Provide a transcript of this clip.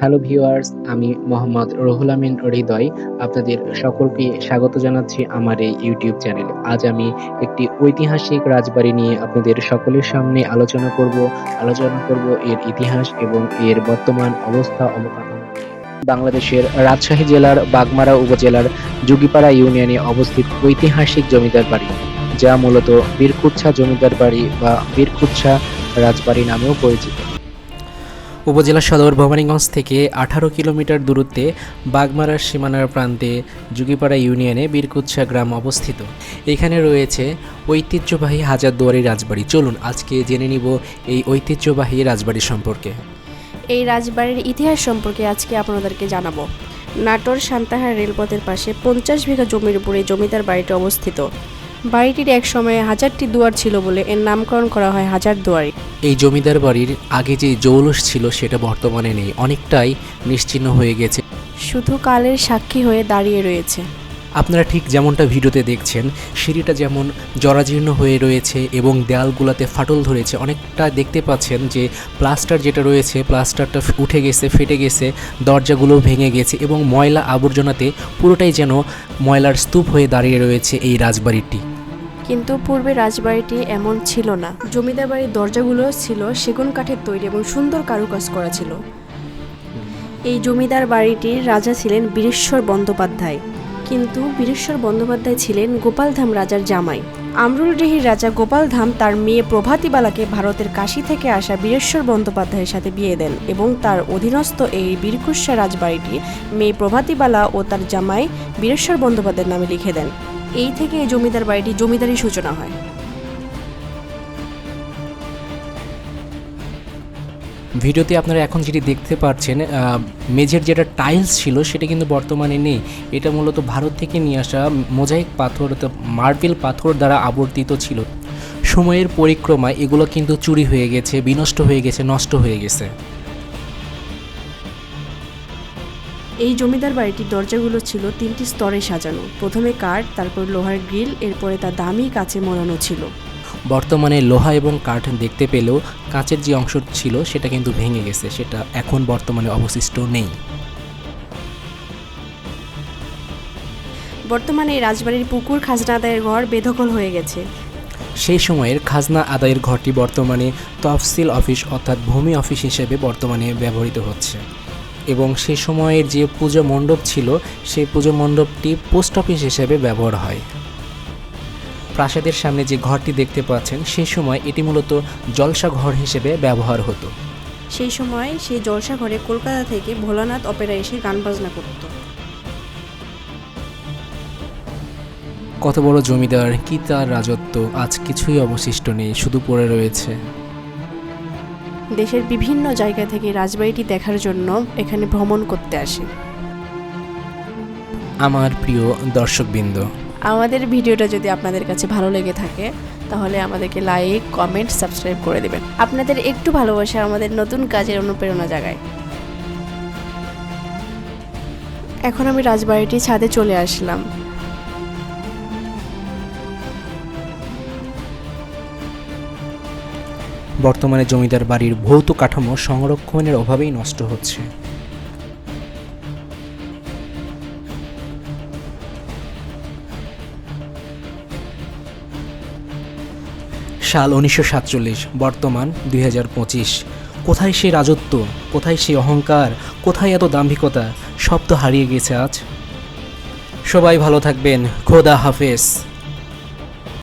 Hello viewers, আমি মোহাম্মদ রহুল আমিন হৃদয়। আপনাদের সকলকে স্বাগত জানাচ্ছি আমার এই ইউটিউব চ্যানেলে। আজ আমি একটি ঐতিহাসিক রাজবাড়ি নিয়ে আপনাদের সকলের সামনে আলোচনা করব। আলোচনা করব এর ইতিহাস এবং এর বর্তমান অবস্থা অবকাঠামো বাংলাদেশের রাজশাহী জেলার বাগমারা উপজেলার যুগিপাড়া ইউনিয়নে অবস্থিত ঐতিহাসিক জমিদার বাড়ি, যা মূলত বীরকুচ্ছা জমিদার বাড়ি বা বীরকুচ্ছা রাজবাড়ি নামেও পরিচিত। উপজেলা সদর ভবানীগঞ্জ থেকে আঠারো কিলোমিটার দূরত্বে বাগমারার সীমানার প্রান্তে যুগিপাড়া ইউনিয়নে বীরকুচ্ছা গ্রাম অবস্থিত। এখানে রয়েছে ঐতিহ্যবাহী হাজারদুয়ারি রাজবাড়ি। চলুন আজকে জেনে নিব এই ঐতিহ্যবাহী রাজবাড়ি সম্পর্কে। এই রাজবাড়ির ইতিহাস সম্পর্কে আজকে আপনাদেরকে জানাব। নাটোর সান্তাহার রেলপথের পাশে পঞ্চাশ বিঘা জমির উপরে জমিদার বাড়িটি অবস্থিত। বাড়িটির এক সময়ে হাজারটি দুয়ার ছিল বলে এর নামকরণ করা হয় হাজার দুয়ারি। এই জমিদার বাড়ির আগে যে জৌলস ছিল সেটা বর্তমানে নেই অনেকটাই নিশ্চিহ্ন হয়ে গেছে। শুধু কালের সাক্ষী হয়ে দাঁড়িয়ে রয়েছে। আপনারা ঠিক যেমনটা ভিডিওতে দেখছেন, সিঁড়িটা যেমন জরাজীর্ণ হয়ে রয়েছে এবং দেয়ালগুলোতে ফাটল ধরেছে, অনেকটা দেখতে পাচ্ছেন যে প্লাস্টার যেটা রয়েছে, প্লাস্টারটা উঠে গেছে, ফেটে গেছে, দরজাগুলো ভেঙে গেছে এবং ময়লা আবর্জনাতে পুরোটাই যেন ময়লার স্তূপ হয়ে দাঁড়িয়ে রয়েছে এই রাজবাড়িটি। কিন্তু পূর্বে রাজবাড়িটি এমন ছিল না। জমিদার বাড়ির দরজাগুলো ছিল সেগুন কাঠের তৈরি এবং সুন্দর কারুকাজ করা ছিল। এই জমিদার বাড়িটির রাজা ছিলেন বীরেশ্বর বন্দ্যোপাধ্যায়। কিন্তু বীরেশ্বর বন্দ্যোপাধ্যায় ছিলেন গোপালধাম রাজার জামাই। আমরুল রেহির রাজা গোপালধাম তার মেয়ে প্রভাতিবালাকে ভারতের কাশি থেকে আসা বীরেশ্বর বন্দ্যোপাধ্যায়ের সাথে বিয়ে দেন এবং তার অধীনস্থ এই বীরকুশা রাজবাড়িটি মেয়ে প্রভাতিবালা ও তার জামাই বীরেশ্বর বন্দ্যোপাধ্যায়ের নামে লিখে দেন। এই থেকে এই জমিদার বাড়িটি জমিদারি সূচনা হয়। ভিডিওতে আপনারা এখন যেটি দেখতে পাচ্ছেন মেঝের যেটা টাইলস ছিল সেটা কিন্তু বর্তমানে নেই। এটা মূলত ভারত থেকে নিয়ে আসা মোজাইক পাথর মার্বেল পাথর দ্বারা আবর্তিত ছিল। সময়ের পরিক্রমায় এগুলো কিন্তু চুরি হয়ে গেছে, বিনষ্ট হয়ে গেছে, নষ্ট হয়ে গেছে। এই জমিদার বাড়িটির দরজাগুলো ছিল তিনটি স্তরে সাজানো। প্রথমে কাঠ, তারপর লোহার গ্রিল, এরপরে তা দামি কাছে মোড়ানো ছিল। বর্তমানে লোহা এবং কাঠ দেখতে পেলেও কাঁচের যে অংশ ছিল সেটা কিন্তু ভেঙে গেছে সেটা এখন বর্তমানে অবশিষ্ট নেই। বর্তমানে রাজবাড়ির পুকুর খাজনা আদায়ের ঘর বেদখল হয়ে গেছে। সেই সময়ের খাজনা আদায়ের ঘরটি বর্তমানে তফসিল অফিস অর্থাৎ ভূমি অফিস হিসেবে বর্তমানে ব্যবহৃত হচ্ছে এবং সেই সময়ের যে পুজো মণ্ডপ ছিল সেই পুজো মণ্ডপটি পোস্ট অফিস হিসেবে ব্যবহার হয়। প্রাসাদের সামনে যে ঘরটি দেখতে পাচ্ছেন সেই সময় এটি মূলত জলসা ঘর হিসেবে ব্যবহার হতো। সেই সময় সেই জলসা ঘরে কলকাতা থেকে ভোলানাথ অপেরা এসে গান বাজনা করত। কত বড় জমিদার কি তার রাজত্ব আজ কিছুই অবশিষ্ট নেই শুধু পড়ে রয়েছে। দেশের বিভিন্ন জায়গা থেকে রাজবাড়িটি দেখার জন্য এখানে ভ্রমণ করতে আসে। আমার প্রিয় দর্শকবৃন্দ আমাদের ভিডিওটা যদি আপনাদের কাছে ভালো লেগে থাকে, তাহলে আমাদেরকে লাইক কমেন্ট সাবস্ক্রাইব করে দেবেন। আপনাদের একটু ভালোবাসা আমাদের নতুন কাজের অনুপ্রেরণা জাগায়। এখন আমি রাজবাড়িটি ছাদে চলে আসলাম। বর্তমানে জমিদার বাড়ির ভৌত কাঠামো সংরক্ষণের অভাবেই নষ্ট হচ্ছে। সাল উনিশশো সাতচল্লিশ, বর্তমান দুই হাজার পঁচিশ। কোথায় সে রাজত্ব, কোথায় সে অহংকার, কোথায় এত দাম্ভিকতা, সব তো হারিয়ে গেছে আজ। সবাই ভালো থাকবেন, খোদা হাফেজ।